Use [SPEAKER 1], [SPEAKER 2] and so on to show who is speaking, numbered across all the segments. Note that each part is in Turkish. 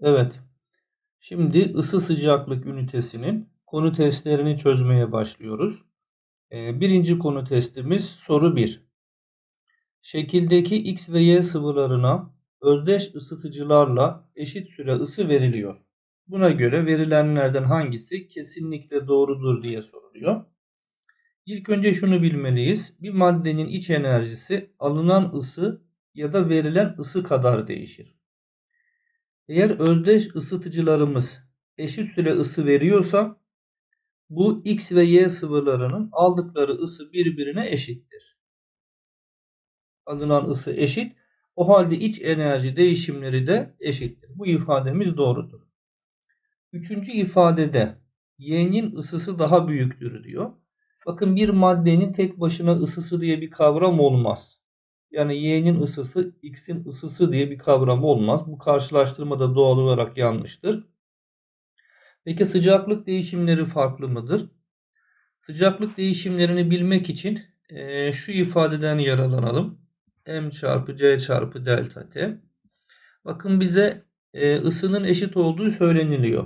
[SPEAKER 1] Evet. Şimdi ısı sıcaklık ünitesinin konu testlerini çözmeye başlıyoruz. Ee, birinci konu testimiz soru 1. Şekildeki X ve Y sıvılarına özdeş ısıtıcılarla eşit süre ısı veriliyor. Buna göre verilenlerden hangisi kesinlikle doğrudur diye soruluyor. İlk önce şunu bilmeliyiz. Bir maddenin iç enerjisi alınan ısı ya da verilen ısı kadar değişir. Eğer özdeş ısıtıcılarımız eşit süre ısı veriyorsa bu X ve Y sıvılarının aldıkları ısı birbirine eşittir. Alınan ısı eşit. O halde iç enerji değişimleri de eşittir. Bu ifademiz doğrudur. Üçüncü ifadede Y'nin ısısı daha büyüktür diyor. Bakın bir maddenin tek başına ısısı diye bir kavram olmaz. Yani y'nin ısısı x'in ısısı diye bir kavram olmaz. Bu karşılaştırma da doğal olarak yanlıştır. Peki sıcaklık değişimleri farklı mıdır? Sıcaklık değişimlerini bilmek için e, şu ifadeden yararlanalım. M çarpı C çarpı delta T. Bakın bize e, ısının eşit olduğu söyleniliyor.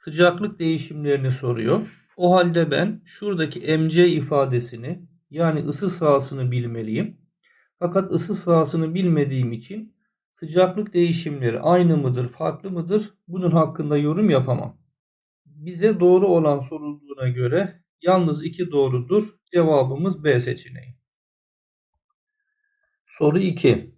[SPEAKER 1] Sıcaklık değişimlerini soruyor. O halde ben şuradaki mc ifadesini yani ısı sahasını bilmeliyim. Fakat ısı sahasını bilmediğim için sıcaklık değişimleri aynı mıdır, farklı mıdır? Bunun hakkında yorum yapamam. Bize doğru olan sorulduğuna göre yalnız iki doğrudur. Cevabımız B seçeneği. Soru 2.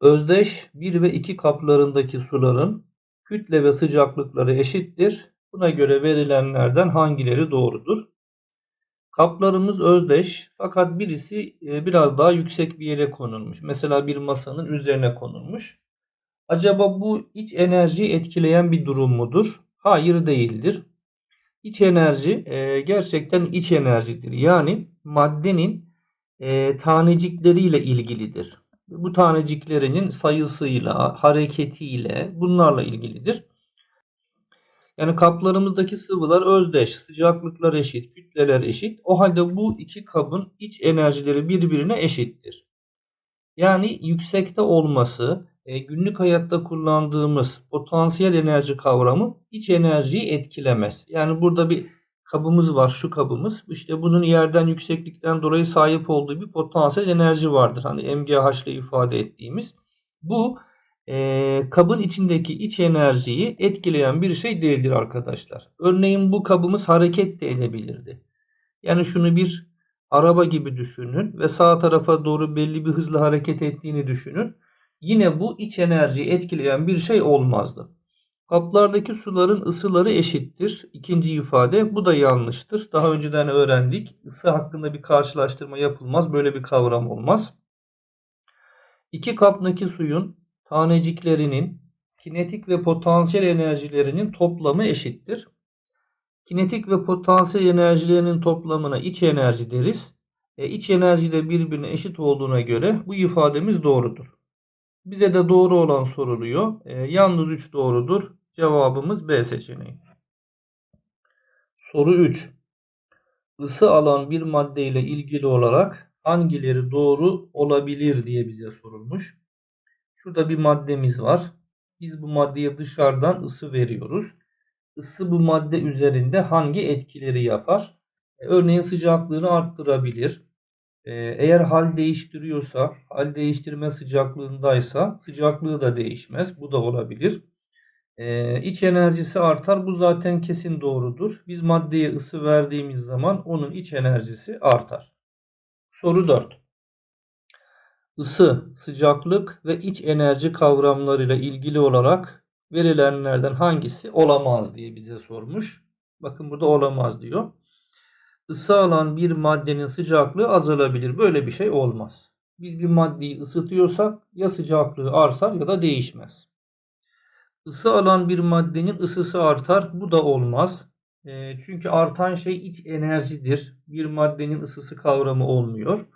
[SPEAKER 1] Özdeş 1 ve 2 kaplarındaki suların kütle ve sıcaklıkları eşittir. Buna göre verilenlerden hangileri doğrudur? Kaplarımız özdeş fakat birisi e, biraz daha yüksek bir yere konulmuş. Mesela bir masanın üzerine konulmuş. Acaba bu iç enerjiyi etkileyen bir durum mudur? Hayır değildir. İç enerji e, gerçekten iç enerjidir. Yani maddenin e, tanecikleriyle ilgilidir. Bu taneciklerinin sayısıyla, hareketiyle bunlarla ilgilidir. Yani kaplarımızdaki sıvılar özdeş, sıcaklıklar eşit, kütleler eşit. O halde bu iki kabın iç enerjileri birbirine eşittir. Yani yüksekte olması, e, günlük hayatta kullandığımız potansiyel enerji kavramı iç enerjiyi etkilemez. Yani burada bir kabımız var, şu kabımız. İşte bunun yerden yükseklikten dolayı sahip olduğu bir potansiyel enerji vardır. Hani MGH ile ifade ettiğimiz. Bu e, kabın içindeki iç enerjiyi etkileyen bir şey değildir arkadaşlar. Örneğin bu kabımız hareket de edebilirdi. Yani şunu bir araba gibi düşünün ve sağ tarafa doğru belli bir hızla hareket ettiğini düşünün. Yine bu iç enerjiyi etkileyen bir şey olmazdı. Kaplardaki suların ısıları eşittir. İkinci ifade bu da yanlıştır. Daha önceden öğrendik. Isı hakkında bir karşılaştırma yapılmaz. Böyle bir kavram olmaz. İki kaptaki suyun taneciklerinin kinetik ve potansiyel enerjilerinin toplamı eşittir. Kinetik ve potansiyel enerjilerinin toplamına iç enerji deriz. E, iç enerji de birbirine eşit olduğuna göre bu ifademiz doğrudur. Bize de doğru olan soruluyor. E, yalnız 3 doğrudur. Cevabımız B seçeneği. Soru 3. Isı alan bir madde ile ilgili olarak hangileri doğru olabilir diye bize sorulmuş. Şurada bir maddemiz var. Biz bu maddeye dışarıdan ısı veriyoruz. Isı bu madde üzerinde hangi etkileri yapar? E, örneğin sıcaklığını arttırabilir. E, eğer hal değiştiriyorsa, hal değiştirme sıcaklığındaysa sıcaklığı da değişmez. Bu da olabilir. E, iç enerjisi artar. Bu zaten kesin doğrudur. Biz maddeye ısı verdiğimiz zaman onun iç enerjisi artar. Soru 4 ısı, sıcaklık ve iç enerji kavramlarıyla ilgili olarak verilenlerden hangisi olamaz diye bize sormuş. Bakın burada olamaz diyor. Isı alan bir maddenin sıcaklığı azalabilir. Böyle bir şey olmaz. Biz bir maddeyi ısıtıyorsak ya sıcaklığı artar ya da değişmez. Isı alan bir maddenin ısısı artar. Bu da olmaz. Çünkü artan şey iç enerjidir. Bir maddenin ısısı kavramı olmuyor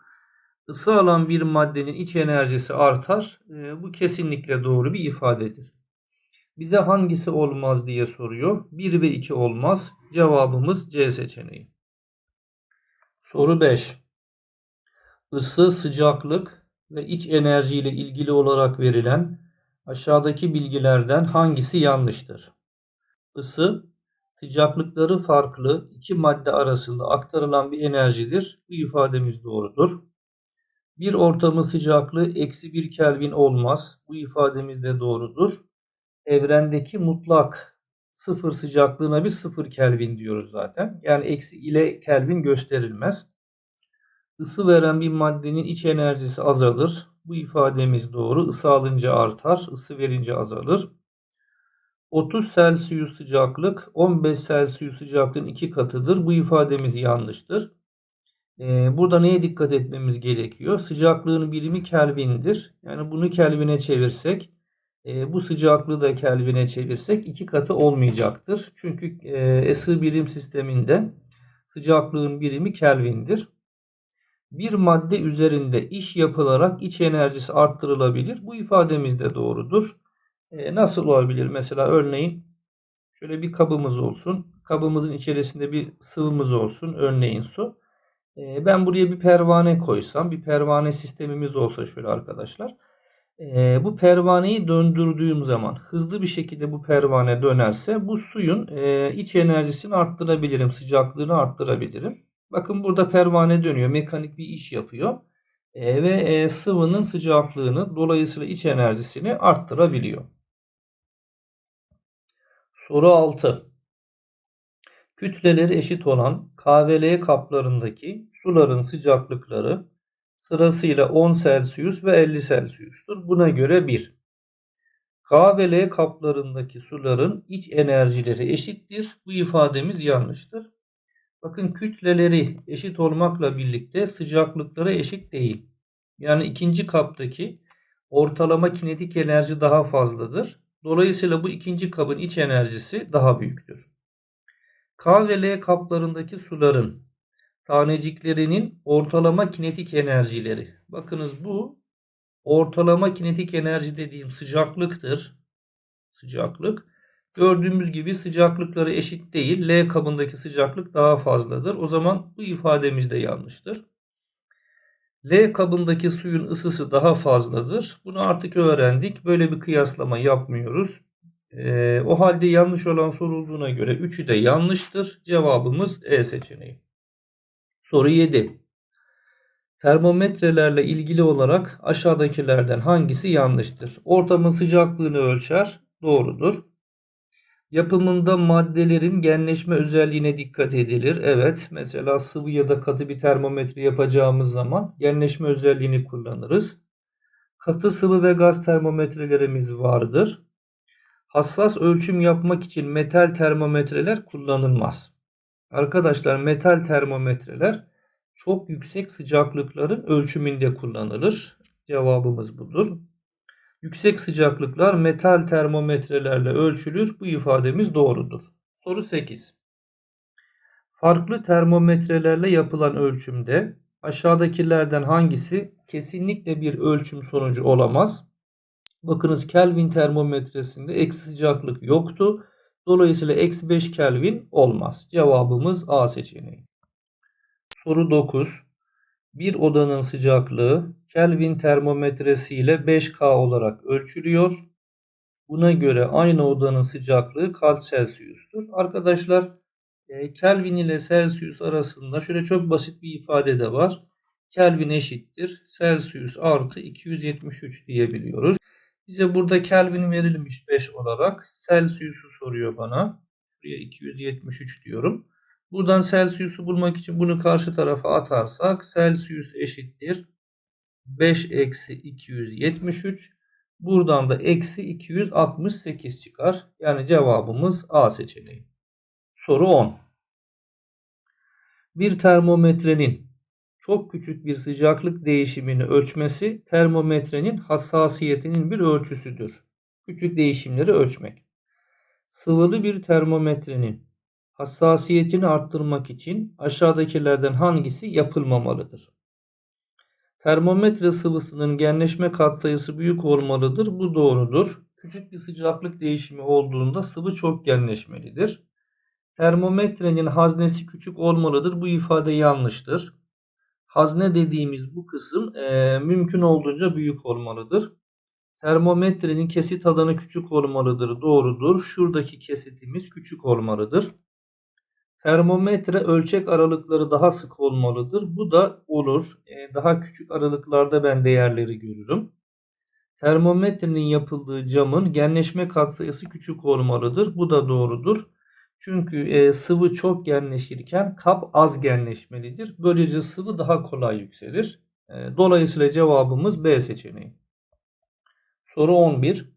[SPEAKER 1] ısı alan bir maddenin iç enerjisi artar. E, bu kesinlikle doğru bir ifadedir. Bize hangisi olmaz diye soruyor. 1 ve 2 olmaz. Cevabımız C seçeneği. Soru 5. ısı, sıcaklık ve iç enerji ile ilgili olarak verilen aşağıdaki bilgilerden hangisi yanlıştır? Isı, sıcaklıkları farklı iki madde arasında aktarılan bir enerjidir. Bu ifademiz doğrudur. Bir ortamın sıcaklığı eksi 1 Kelvin olmaz. Bu ifademiz de doğrudur. Evrendeki mutlak sıfır sıcaklığına biz sıfır Kelvin diyoruz zaten. Yani eksi ile Kelvin gösterilmez. Isı veren bir maddenin iç enerjisi azalır. Bu ifademiz doğru. Isı alınca artar, ısı verince azalır. 30 Celsius sıcaklık 15 Celsius sıcaklığın iki katıdır. Bu ifademiz yanlıştır. Burada neye dikkat etmemiz gerekiyor? Sıcaklığın birimi Kelvin'dir. Yani bunu Kelvin'e çevirsek bu sıcaklığı da Kelvin'e çevirsek iki katı olmayacaktır. Çünkü e, ısı birim sisteminde sıcaklığın birimi Kelvin'dir. Bir madde üzerinde iş yapılarak iç enerjisi arttırılabilir. Bu ifademiz de doğrudur. Nasıl olabilir? Mesela örneğin şöyle bir kabımız olsun. Kabımızın içerisinde bir sıvımız olsun. Örneğin su. E, ben buraya bir pervane koysam, bir pervane sistemimiz olsa şöyle arkadaşlar. E, bu pervaneyi döndürdüğüm zaman hızlı bir şekilde bu pervane dönerse bu suyun e, iç enerjisini arttırabilirim, sıcaklığını arttırabilirim. Bakın burada pervane dönüyor, mekanik bir iş yapıyor e, ve e, sıvının sıcaklığını dolayısıyla iç enerjisini arttırabiliyor. Soru 6. Kütleleri eşit olan KVL kaplarındaki suların sıcaklıkları sırasıyla 10 Celsius ve 50 Celsius'tur. Buna göre 1. K ve L kaplarındaki suların iç enerjileri eşittir. Bu ifademiz yanlıştır. Bakın kütleleri eşit olmakla birlikte sıcaklıkları eşit değil. Yani ikinci kaptaki ortalama kinetik enerji daha fazladır. Dolayısıyla bu ikinci kabın iç enerjisi daha büyüktür. K ve L kaplarındaki suların taneciklerinin ortalama kinetik enerjileri. Bakınız bu ortalama kinetik enerji dediğim sıcaklıktır. Sıcaklık. Gördüğümüz gibi sıcaklıkları eşit değil. L kabındaki sıcaklık daha fazladır. O zaman bu ifademiz de yanlıştır. L kabındaki suyun ısısı daha fazladır. Bunu artık öğrendik. Böyle bir kıyaslama yapmıyoruz. Ee, o halde yanlış olan sorulduğuna göre 3'ü de yanlıştır. Cevabımız E seçeneği. Soru 7. Termometrelerle ilgili olarak aşağıdakilerden hangisi yanlıştır? Ortamın sıcaklığını ölçer. Doğrudur. Yapımında maddelerin genleşme özelliğine dikkat edilir. Evet. Mesela sıvı ya da katı bir termometre yapacağımız zaman genleşme özelliğini kullanırız. Katı sıvı ve gaz termometrelerimiz vardır. Hassas ölçüm yapmak için metal termometreler kullanılmaz. Arkadaşlar metal termometreler çok yüksek sıcaklıkların ölçümünde kullanılır. Cevabımız budur. Yüksek sıcaklıklar metal termometrelerle ölçülür. Bu ifademiz doğrudur. Soru 8. Farklı termometrelerle yapılan ölçümde aşağıdakilerden hangisi kesinlikle bir ölçüm sonucu olamaz? Bakınız Kelvin termometresinde eksi sıcaklık yoktu. Dolayısıyla eksi 5 Kelvin olmaz. Cevabımız A seçeneği. Soru 9. Bir odanın sıcaklığı Kelvin termometresi ile 5K olarak ölçülüyor. Buna göre aynı odanın sıcaklığı kaç Celsius'tur? Arkadaşlar e, Kelvin ile Celsius arasında şöyle çok basit bir ifade de var. Kelvin eşittir Celsius artı 273 diyebiliyoruz. Bize burada Kelvin verilmiş 5 olarak. Celsius'u soruyor bana. Şuraya 273 diyorum. Buradan Celsius'u bulmak için bunu karşı tarafa atarsak Celsius eşittir. 5 eksi 273. Buradan da eksi 268 çıkar. Yani cevabımız A seçeneği. Soru 10. Bir termometrenin çok küçük bir sıcaklık değişimini ölçmesi termometrenin hassasiyetinin bir ölçüsüdür. Küçük değişimleri ölçmek. Sıvılı bir termometrenin hassasiyetini arttırmak için aşağıdakilerden hangisi yapılmamalıdır? Termometre sıvısının genleşme katsayısı büyük olmalıdır. Bu doğrudur. Küçük bir sıcaklık değişimi olduğunda sıvı çok genleşmelidir. Termometrenin haznesi küçük olmalıdır. Bu ifade yanlıştır hazne dediğimiz bu kısım e, mümkün olduğunca büyük olmalıdır. Termometrenin kesit alanı küçük olmalıdır. Doğrudur. Şuradaki kesitimiz küçük olmalıdır. Termometre ölçek aralıkları daha sık olmalıdır. Bu da olur. E, daha küçük aralıklarda ben değerleri görürüm. Termometrenin yapıldığı camın genleşme katsayısı küçük olmalıdır. Bu da doğrudur. Çünkü e, sıvı çok genleşirken kap az genleşmelidir. Böylece sıvı daha kolay yükselir. E, dolayısıyla cevabımız B seçeneği. Soru 11.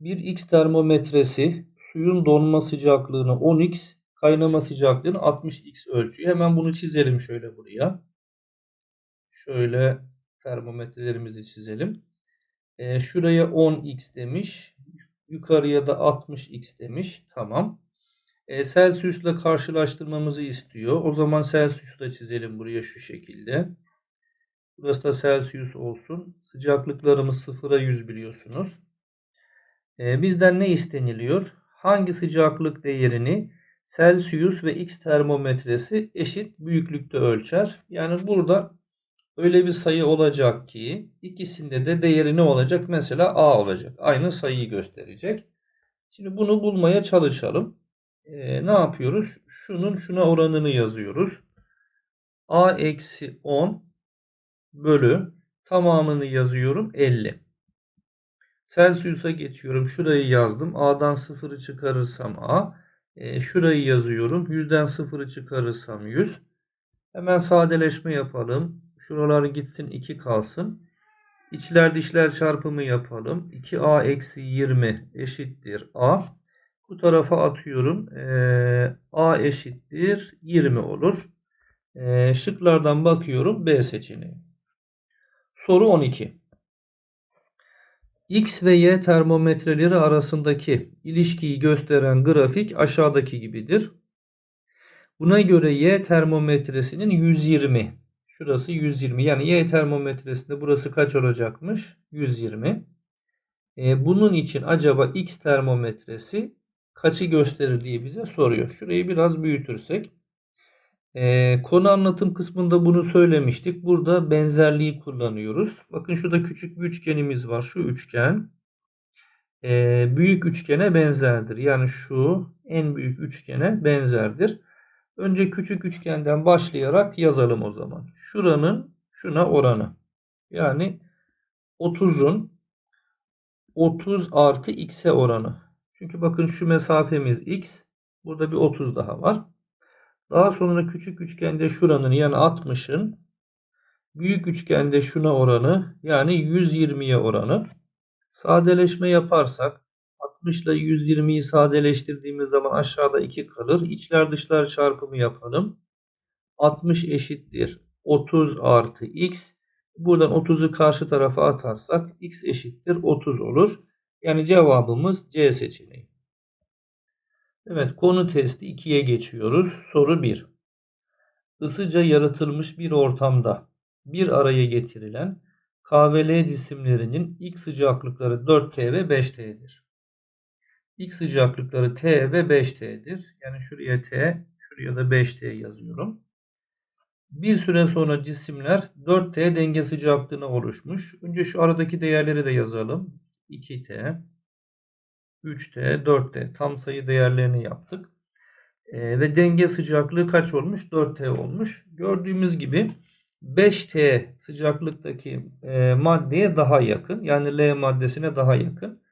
[SPEAKER 1] Bir X termometresi suyun donma sıcaklığını 10X, kaynama sıcaklığını 60X ölçüyor. Hemen bunu çizelim şöyle buraya. Şöyle termometrelerimizi çizelim. E, şuraya 10x demiş. Yukarıya da 60x demiş. Tamam. E, Celsius'la karşılaştırmamızı istiyor. O zaman Celsius'la çizelim buraya şu şekilde. Burası da Celsius olsun. Sıcaklıklarımız sıfıra 100 biliyorsunuz. E, bizden ne isteniliyor? Hangi sıcaklık değerini Celsius ve X termometresi eşit büyüklükte ölçer? Yani burada öyle bir sayı olacak ki ikisinde de değeri ne olacak? Mesela A olacak. Aynı sayıyı gösterecek. Şimdi bunu bulmaya çalışalım. Ee, ne yapıyoruz? Şunun şuna oranını yazıyoruz. A eksi 10 bölü tamamını yazıyorum 50. Celsius'a geçiyorum. Şurayı yazdım. A'dan 0'ı çıkarırsam A. E, şurayı yazıyorum. 100'den 0'ı çıkarırsam 100. Hemen sadeleşme yapalım. Şuraları gitsin 2 kalsın. İçler dışlar çarpımı yapalım. 2a eksi 20 eşittir a. Bu tarafa atıyorum. Ee, a eşittir 20 olur. Ee, şıklardan bakıyorum B seçeneği. Soru 12. X ve Y termometreleri arasındaki ilişkiyi gösteren grafik aşağıdaki gibidir. Buna göre Y termometresinin 120 Şurası 120. Yani Y termometresinde burası kaç olacakmış? 120. E, bunun için acaba X termometresi kaçı gösterir diye bize soruyor. Şurayı biraz büyütürsek. E, konu anlatım kısmında bunu söylemiştik. Burada benzerliği kullanıyoruz. Bakın şurada küçük bir üçgenimiz var. Şu üçgen. E, büyük üçgene benzerdir. Yani şu en büyük üçgene benzerdir. Önce küçük üçgenden başlayarak yazalım o zaman. Şuranın şuna oranı. Yani 30'un 30 artı x'e oranı. Çünkü bakın şu mesafemiz x. Burada bir 30 daha var. Daha sonra küçük üçgende şuranın yani 60'ın büyük üçgende şuna oranı yani 120'ye oranı. Sadeleşme yaparsak 60 ile 120'yi sadeleştirdiğimiz zaman aşağıda 2 kalır. İçler dışlar çarpımı yapalım. 60 eşittir 30 artı x. Buradan 30'u karşı tarafa atarsak x eşittir 30 olur. Yani cevabımız C seçeneği. Evet konu testi 2'ye geçiyoruz. Soru 1. Isıca yaratılmış bir ortamda bir araya getirilen K ve L cisimlerinin ilk sıcaklıkları 4T ve 5T'dir. İlk sıcaklıkları T ve 5T'dir. Yani şuraya T, şuraya da 5T yazıyorum. Bir süre sonra cisimler 4T denge sıcaklığına oluşmuş. Önce şu aradaki değerleri de yazalım. 2T, 3T, 4T tam sayı değerlerini yaptık. Ee, ve denge sıcaklığı kaç olmuş? 4T olmuş. Gördüğümüz gibi 5T sıcaklıktaki e, maddeye daha yakın. Yani L maddesine daha yakın.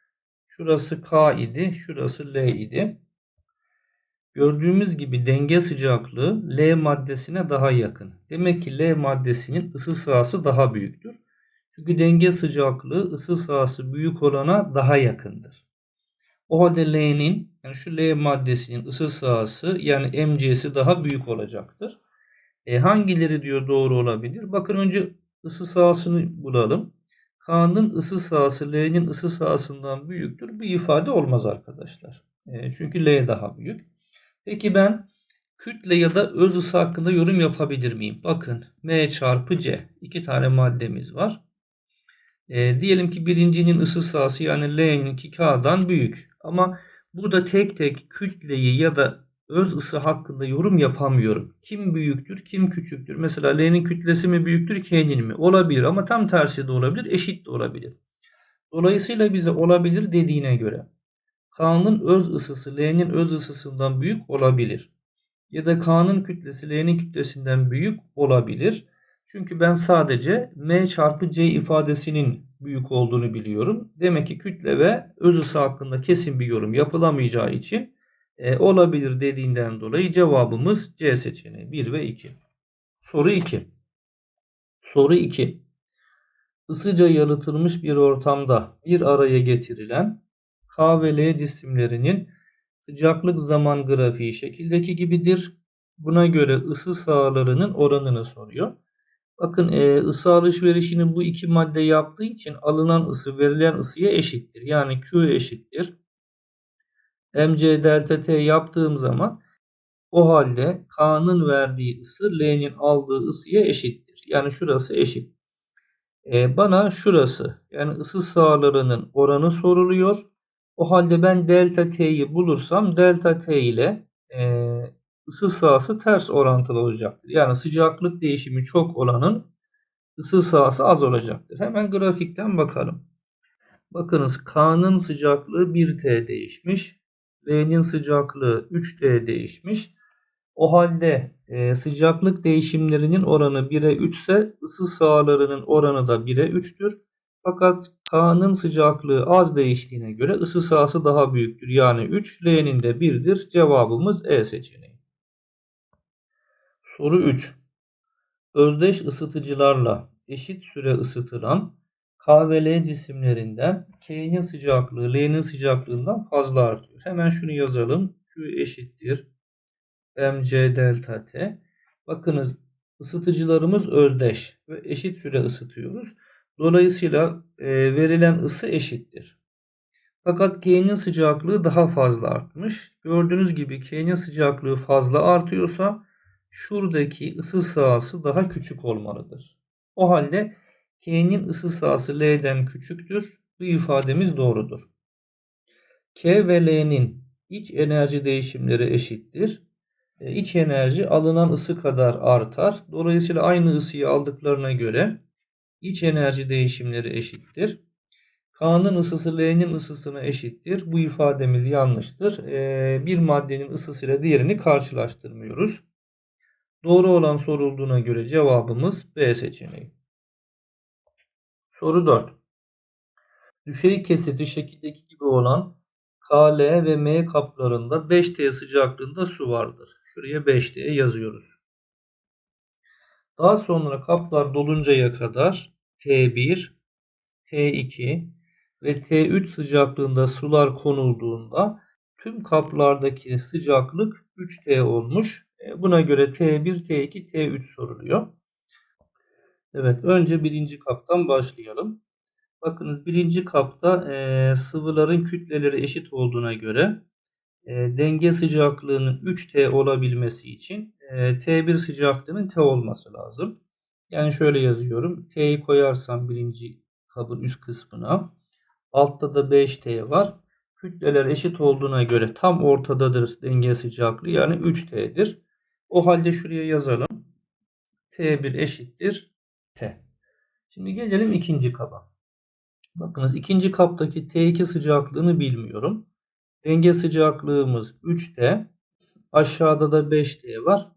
[SPEAKER 1] Şurası K idi. Şurası L idi. Gördüğümüz gibi denge sıcaklığı L maddesine daha yakın. Demek ki L maddesinin ısı sahası daha büyüktür. Çünkü denge sıcaklığı ısı sahası büyük olana daha yakındır. O halde L'nin yani şu L maddesinin ısı sahası yani mc'si daha büyük olacaktır. E hangileri diyor doğru olabilir? Bakın önce ısı sahasını bulalım. K'nın ısı sahası L'nin ısı sahasından büyüktür. Bu ifade olmaz arkadaşlar. E, çünkü L daha büyük. Peki ben kütle ya da öz ısı hakkında yorum yapabilir miyim? Bakın M çarpı C. iki tane maddemiz var. E, diyelim ki birincinin ısı sahası yani L'ninki K'dan büyük. Ama burada tek tek kütleyi ya da öz ısı hakkında yorum yapamıyorum. Kim büyüktür, kim küçüktür? Mesela L'nin kütlesi mi büyüktür, K'nin mi? Olabilir ama tam tersi de olabilir, eşit de olabilir. Dolayısıyla bize olabilir dediğine göre K'nın öz ısısı L'nin öz ısısından büyük olabilir. Ya da K'nın kütlesi L'nin kütlesinden büyük olabilir. Çünkü ben sadece M çarpı C ifadesinin büyük olduğunu biliyorum. Demek ki kütle ve öz ısı hakkında kesin bir yorum yapılamayacağı için e, olabilir dediğinden dolayı cevabımız C seçeneği 1 ve 2. Soru 2. Soru 2. Isıca yalıtılmış bir ortamda bir araya getirilen K ve L cisimlerinin sıcaklık zaman grafiği şekildeki gibidir. Buna göre ısı sahalarının oranını soruyor. Bakın e, ısı alışverişini bu iki madde yaptığı için alınan ısı verilen ısıya eşittir. Yani Q eşittir. mc delta T yaptığım zaman o halde K'nın verdiği ısı L'nin aldığı ısıya eşittir. Yani şurası eşit. E, bana şurası yani ısı sahalarının oranı soruluyor. O halde ben delta T'yi bulursam delta T ile e, ısı sahası ters orantılı olacaktır. Yani sıcaklık değişimi çok olanın ısı sahası az olacaktır. Hemen grafikten bakalım. Bakınız K'nın sıcaklığı 1T değişmiş. L'nin sıcaklığı 3T değişmiş. O halde e, sıcaklık değişimlerinin oranı 1'e 3 ise ısı sahalarının oranı da 1'e 3'tür. Fakat K'nın sıcaklığı az değiştiğine göre ısı sahası daha büyüktür. Yani 3, L'nin de 1'dir. Cevabımız E seçeneği. Soru 3. Özdeş ısıtıcılarla eşit süre ısıtılan K ve L cisimlerinden K'nin sıcaklığı L'nin sıcaklığından fazla artıyor. Hemen şunu yazalım. Q eşittir mc delta T. Bakınız ısıtıcılarımız özdeş ve eşit süre ısıtıyoruz. Dolayısıyla e, verilen ısı eşittir. Fakat K'nin sıcaklığı daha fazla artmış. Gördüğünüz gibi K'nin sıcaklığı fazla artıyorsa şuradaki ısı sahası daha küçük olmalıdır. O halde K'nin ısı sahası L'den küçüktür. Bu ifademiz doğrudur. K ve L'nin iç enerji değişimleri eşittir. E, iç enerji alınan ısı kadar artar. Dolayısıyla aynı ısıyı aldıklarına göre iç enerji değişimleri eşittir. K'nın ısısı L'nin ısısına eşittir. Bu ifademiz yanlıştır. E, bir maddenin ısısıyla diğerini karşılaştırmıyoruz. Doğru olan sorulduğuna göre cevabımız B seçeneği. Soru 4. Düşey kesiti şekildeki gibi olan KL ve M kaplarında 5T sıcaklığında su vardır. Şuraya 5T yazıyoruz. Daha sonra kaplar doluncaya kadar T1, T2 ve T3 sıcaklığında sular konulduğunda tüm kaplardaki sıcaklık 3T olmuş. E, buna göre T1, T2, T3 soruluyor. Evet önce birinci kaptan başlayalım. Bakınız birinci kapta e, sıvıların kütleleri eşit olduğuna göre e, denge sıcaklığının 3T olabilmesi için e, T1 sıcaklığının T olması lazım. Yani şöyle yazıyorum. T'yi koyarsam birinci kabın üst kısmına. Altta da 5T var. Kütleler eşit olduğuna göre tam ortadadır denge sıcaklığı. Yani 3T'dir. O halde şuraya yazalım. T1 eşittir T. Şimdi gelelim ikinci kaba. Bakınız ikinci kaptaki T2 sıcaklığını bilmiyorum. Denge sıcaklığımız 3T. Aşağıda da 5T var.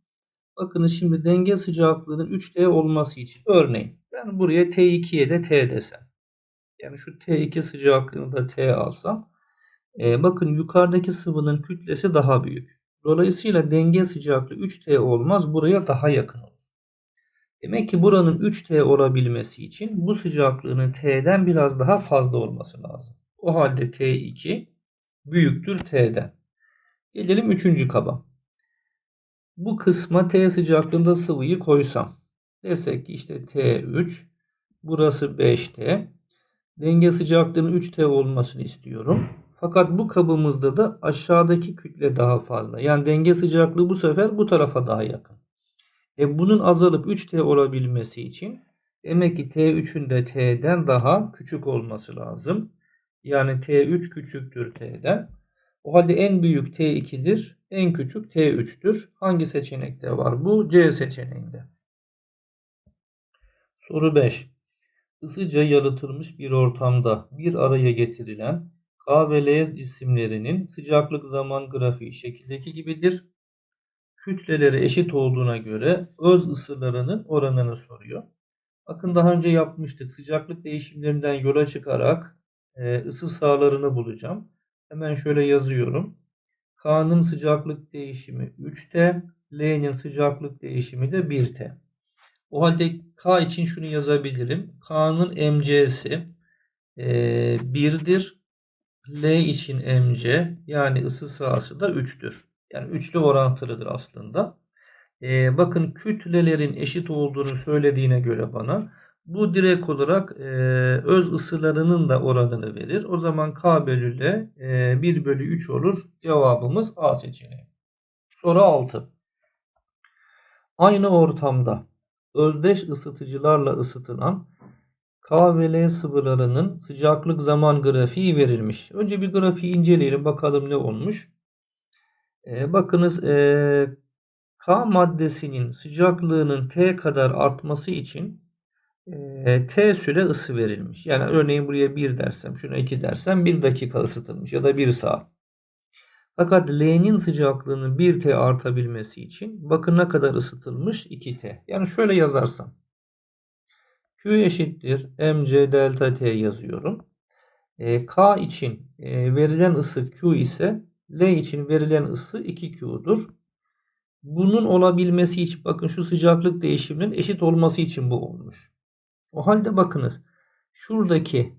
[SPEAKER 1] Bakınız şimdi denge sıcaklığının 3T olması için örneğin ben buraya T2'ye de T desem. Yani şu T2 sıcaklığını da T alsam. E, bakın yukarıdaki sıvının kütlesi daha büyük. Dolayısıyla denge sıcaklığı 3T olmaz. Buraya daha yakın olur. Demek ki buranın 3T olabilmesi için bu sıcaklığının T'den biraz daha fazla olması lazım. O halde T2 büyüktür T'den. Gelelim 3. kaba. Bu kısma T sıcaklığında sıvıyı koysam. Desek ki işte T3 burası 5T. Denge sıcaklığının 3T olmasını istiyorum. Fakat bu kabımızda da aşağıdaki kütle daha fazla. Yani denge sıcaklığı bu sefer bu tarafa daha yakın. E bunun azalıp 3T olabilmesi için demek ki T3'ün de T'den daha küçük olması lazım. Yani T3 küçüktür T'den. O halde en büyük T2'dir. En küçük T3'tür. Hangi seçenekte var bu? C seçeneğinde. Soru 5. Isıca yalıtılmış bir ortamda bir araya getirilen K ve L cisimlerinin sıcaklık zaman grafiği şekildeki gibidir. Kütleleri eşit olduğuna göre öz ısılarının oranını soruyor. Bakın daha önce yapmıştık. Sıcaklık değişimlerinden yola çıkarak e, ısı sahalarını bulacağım. Hemen şöyle yazıyorum. K'nın sıcaklık değişimi 3T, L'nin sıcaklık değişimi de 1T. O halde K için şunu yazabilirim. K'nın mc'si e, 1'dir. L için mc yani ısı sahası da 3'tür. Yani üçlü orantılıdır aslında. Ee, bakın kütlelerin eşit olduğunu söylediğine göre bana bu direkt olarak e, öz ısılarının da oranını verir. O zaman K bölü L e, 1 bölü 3 olur. Cevabımız A seçeneği. Soru 6. Aynı ortamda özdeş ısıtıcılarla ısıtılan K ve L sıvılarının sıcaklık zaman grafiği verilmiş. Önce bir grafiği inceleyelim bakalım ne olmuş. E, bakınız e, K maddesinin sıcaklığının T kadar artması için e, T süre ısı verilmiş. Yani örneğin buraya 1 dersem, şuna 2 dersem 1 dakika ısıtılmış ya da 1 saat. Fakat L'nin sıcaklığının 1T artabilmesi için bakın ne kadar ısıtılmış 2T. Yani şöyle yazarsam Q eşittir mc delta T yazıyorum. E, K için e, verilen ısı Q ise L için verilen ısı 2Q'dur. Bunun olabilmesi için bakın şu sıcaklık değişiminin eşit olması için bu olmuş. O halde bakınız şuradaki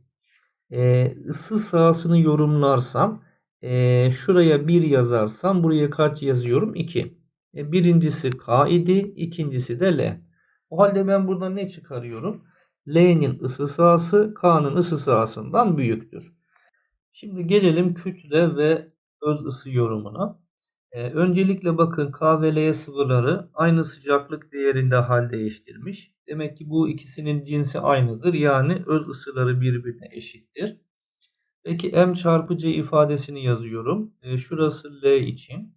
[SPEAKER 1] e, ısı sahasını yorumlarsam e, şuraya 1 yazarsam buraya kaç yazıyorum? 2. E, birincisi K idi. ikincisi de L. O halde ben buradan ne çıkarıyorum? L'nin ısı sahası K'nın ısı sahasından büyüktür. Şimdi gelelim kütle ve öz ısı yorumuna. Ee, öncelikle bakın K ve L sıvıları aynı sıcaklık değerinde hal değiştirmiş. Demek ki bu ikisinin cinsi aynıdır. Yani öz ısıları birbirine eşittir. Peki M çarpı C ifadesini yazıyorum. Ee, şurası L için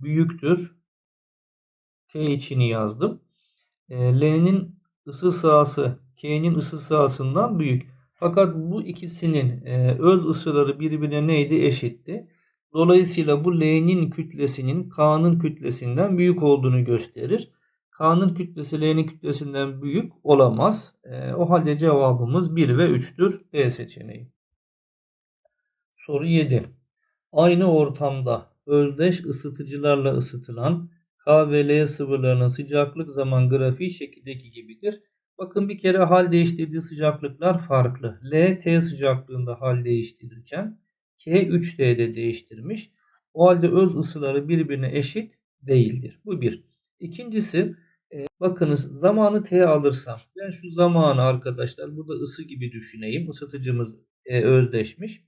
[SPEAKER 1] büyüktür. K içini yazdım. Ee, L'nin ısı sahası K'nin ısı sahasından büyük. Fakat bu ikisinin e, öz ısıları birbirine neydi? Eşitti. Dolayısıyla bu L'nin kütlesinin K'nın kütlesinden büyük olduğunu gösterir. K'nın kütlesi L'nin kütlesinden büyük olamaz. E, o halde cevabımız 1 ve 3'tür. D seçeneği. Soru 7. Aynı ortamda özdeş ısıtıcılarla ısıtılan K ve L sıvılarının sıcaklık zaman grafiği şekildeki gibidir. Bakın bir kere hal değiştirdiği sıcaklıklar farklı. L T sıcaklığında hal değiştirirken K 3T'de değiştirmiş. O halde öz ısıları birbirine eşit değildir. Bu bir. İkincisi e, bakınız zamanı T alırsam ben şu zamanı arkadaşlar burada ısı gibi düşüneyim. Isıtıcımız e, özdeşmiş.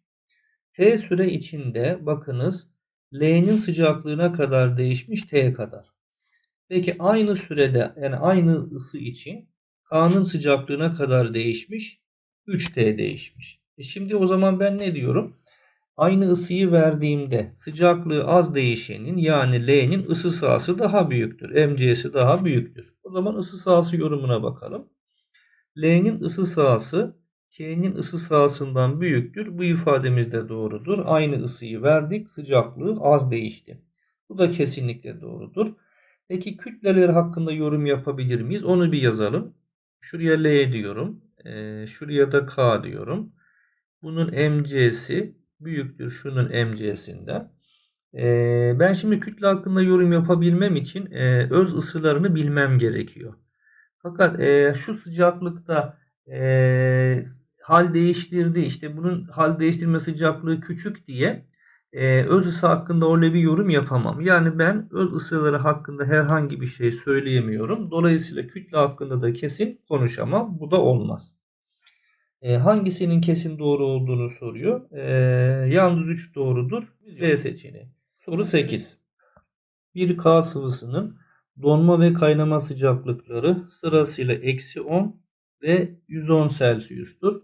[SPEAKER 1] T süre içinde bakınız L'nin sıcaklığına kadar değişmiş T kadar. Peki aynı sürede yani aynı ısı için K'nın sıcaklığına kadar değişmiş. 3T değişmiş. E şimdi o zaman ben ne diyorum? Aynı ısıyı verdiğimde sıcaklığı az değişenin yani L'nin ısı sahası daha büyüktür. MC'si daha büyüktür. O zaman ısı sahası yorumuna bakalım. L'nin ısı sahası K'nin ısı sahasından büyüktür. Bu ifademiz de doğrudur. Aynı ısıyı verdik. Sıcaklığı az değişti. Bu da kesinlikle doğrudur. Peki kütleler hakkında yorum yapabilir miyiz? Onu bir yazalım. Şuraya L diyorum. E, şuraya da K diyorum. Bunun MC'si büyüktür şunun MC'sinden. E, ben şimdi kütle hakkında yorum yapabilmem için e, öz ısılarını bilmem gerekiyor. Fakat e, şu sıcaklıkta e, hal değiştirdi. İşte bunun hal değiştirme sıcaklığı küçük diye e, öz ısı hakkında öyle bir yorum yapamam. Yani ben öz ısıları hakkında herhangi bir şey söyleyemiyorum. Dolayısıyla kütle hakkında da kesin konuşamam. Bu da olmaz. E, hangisinin kesin doğru olduğunu soruyor. E, yalnız 3 doğrudur. B seçeneği. Soru 8. Bir K sıvısının donma ve kaynama sıcaklıkları sırasıyla eksi 10 ve 110 Celsius'tur.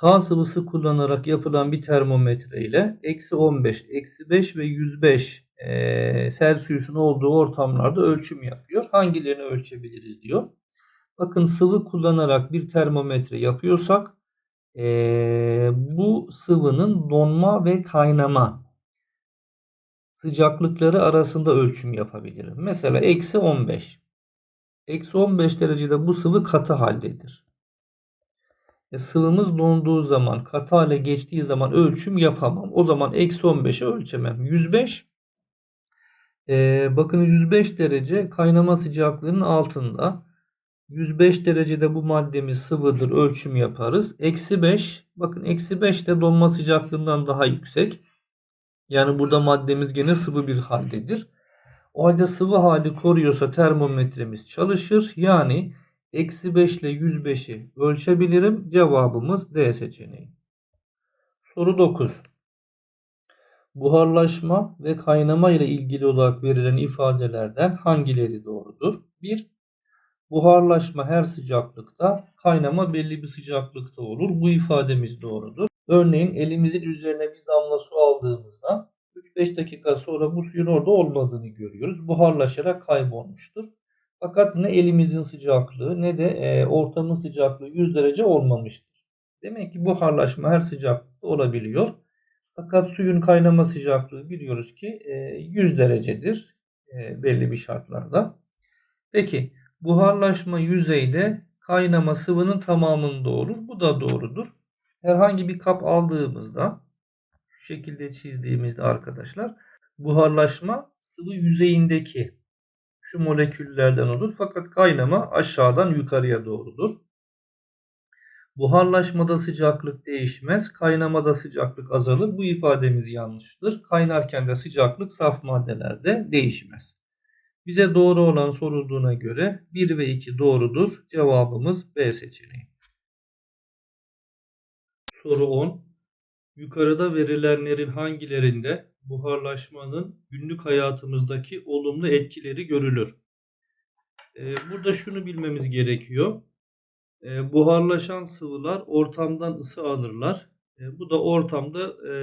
[SPEAKER 1] K sıvısı kullanarak yapılan bir termometre ile eksi 15, eksi 5 ve 105 eee Celsius'un olduğu ortamlarda ölçüm yapıyor. Hangilerini ölçebiliriz diyor. Bakın sıvı kullanarak bir termometre yapıyorsak eee, bu sıvının donma ve kaynama sıcaklıkları arasında ölçüm yapabilirim. Mesela eksi 15. Eksi 15 derecede bu sıvı katı haldedir. E, sıvımız donduğu zaman katı hale geçtiği zaman ölçüm yapamam. O zaman eksi 15'i ölçemem. 105 e, bakın 105 derece kaynama sıcaklığının altında. 105 derecede bu maddemiz sıvıdır ölçüm yaparız. Eksi 5 bakın eksi 5 de donma sıcaklığından daha yüksek. Yani burada maddemiz gene sıvı bir haldedir. O halde sıvı hali koruyorsa termometremiz çalışır. Yani eksi 5 ile 105'i ölçebilirim. Cevabımız D seçeneği. Soru 9. Buharlaşma ve kaynama ile ilgili olarak verilen ifadelerden hangileri doğrudur? 1. Buharlaşma her sıcaklıkta, kaynama belli bir sıcaklıkta olur. Bu ifademiz doğrudur. Örneğin elimizin üzerine bir damla su aldığımızda 3-5 dakika sonra bu suyun orada olmadığını görüyoruz. Buharlaşarak kaybolmuştur. Fakat ne elimizin sıcaklığı ne de e, ortamın sıcaklığı 100 derece olmamıştır. Demek ki buharlaşma her sıcaklıkta olabiliyor. Fakat suyun kaynama sıcaklığı biliyoruz ki e, 100 derecedir e, belli bir şartlarda. Peki buharlaşma yüzeyde kaynama sıvının tamamında olur. Bu da doğrudur. Herhangi bir kap aldığımızda şekilde çizdiğimizde arkadaşlar buharlaşma sıvı yüzeyindeki şu moleküllerden olur. Fakat kaynama aşağıdan yukarıya doğrudur. Buharlaşmada sıcaklık değişmez. Kaynamada sıcaklık azalır. Bu ifademiz yanlıştır. Kaynarken de sıcaklık saf maddelerde değişmez. Bize doğru olan sorulduğuna göre 1 ve 2 doğrudur. Cevabımız B seçeneği. Soru 10. Yukarıda verilenlerin hangilerinde buharlaşmanın günlük hayatımızdaki olumlu etkileri görülür? Ee, burada şunu bilmemiz gerekiyor. Ee, buharlaşan sıvılar ortamdan ısı alırlar. Ee, bu da ortamda e,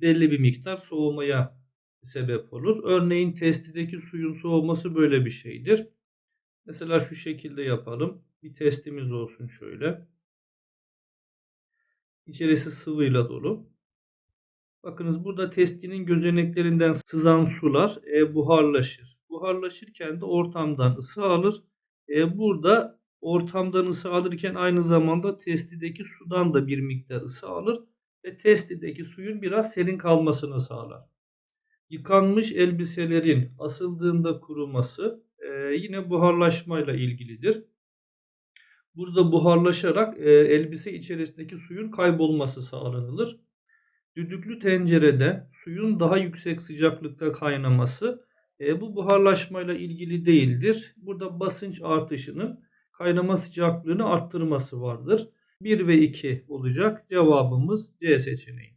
[SPEAKER 1] belli bir miktar soğumaya sebep olur. Örneğin testideki suyun soğuması böyle bir şeydir. Mesela şu şekilde yapalım. Bir testimiz olsun şöyle. İçerisi sıvıyla dolu. Bakınız burada testinin gözeneklerinden sızan sular e, buharlaşır. Buharlaşırken de ortamdan ısı alır. E, burada ortamdan ısı alırken aynı zamanda testideki sudan da bir miktar ısı alır. Ve testideki suyun biraz serin kalmasını sağlar. Yıkanmış elbiselerin asıldığında kuruması e, yine buharlaşmayla ilgilidir. Burada buharlaşarak e, elbise içerisindeki suyun kaybolması sağlanılır. Düdüklü tencerede suyun daha yüksek sıcaklıkta kaynaması e, bu buharlaşmayla ilgili değildir. Burada basınç artışının kaynama sıcaklığını arttırması vardır. 1 ve 2 olacak. Cevabımız C seçeneği.